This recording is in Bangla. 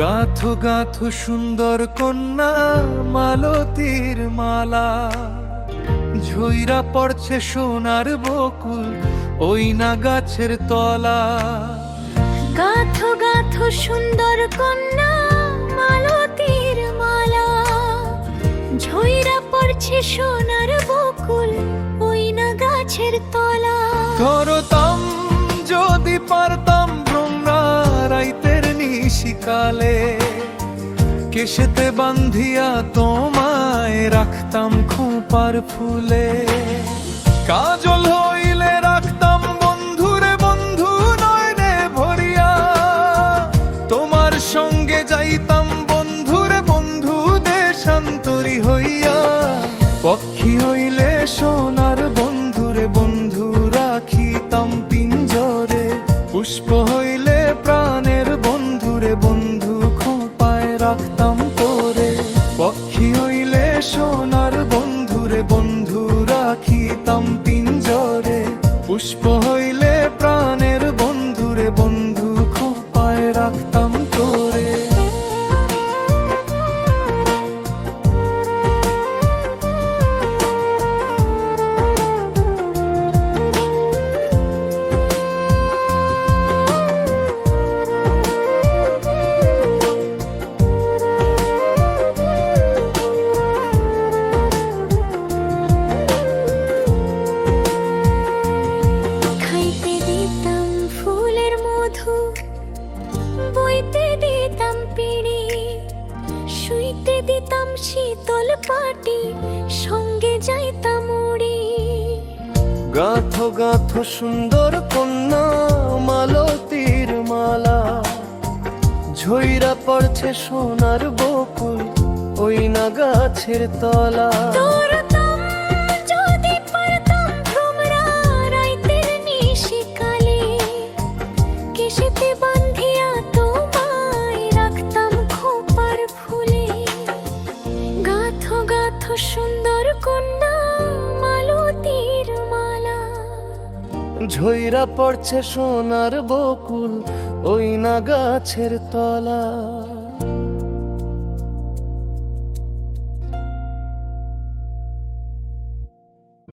গাথো গাথো সুন্দর কন্যা মালতীর মালা। ঝইরা পড়ছে সোনার বকুল ওই না গাছের তলা। গাথো গাথো সুন্দর কন্যা মালতীর মালা। ঝইরা পড়ছে সোনার বকুল ওই না গাছের তলা। ধরতাম নিশিকালে কেশেতে বান্ধিয়া তোমায় রাখতাম খোপার ফুলে। কাজল হইলে রাখতাম বন্ধুরে বন্ধু নয় রে ভরিয়া। তোমার সঙ্গে যাইতাম বন্ধুরে বন্ধু দেশান্তরি হইয়া। পক্ষী হইলে সোনার বন্ধুরে বন্ধু রাখিতাম পিঞ্জরে। পুষ্প রাখতাম তোরে পক্ষী হইলে সোনার বন্ধুরে বন্ধু রাখিতাম পিঞ্জরে পুষ্প হইলে প্রাণের বন্ধুরে বন্ধু দিতাম শীতল পাটি সঙ্গে যাইতাম উড়ি। গাথো গাথো সুন্দর কন্যা মালতির মালা। ঝইরা পড়ছে সোনার বকুল ওই না গাছের তলা। ঝইরা পড়ছে সোনার বকুল ওই না গাছের তলা।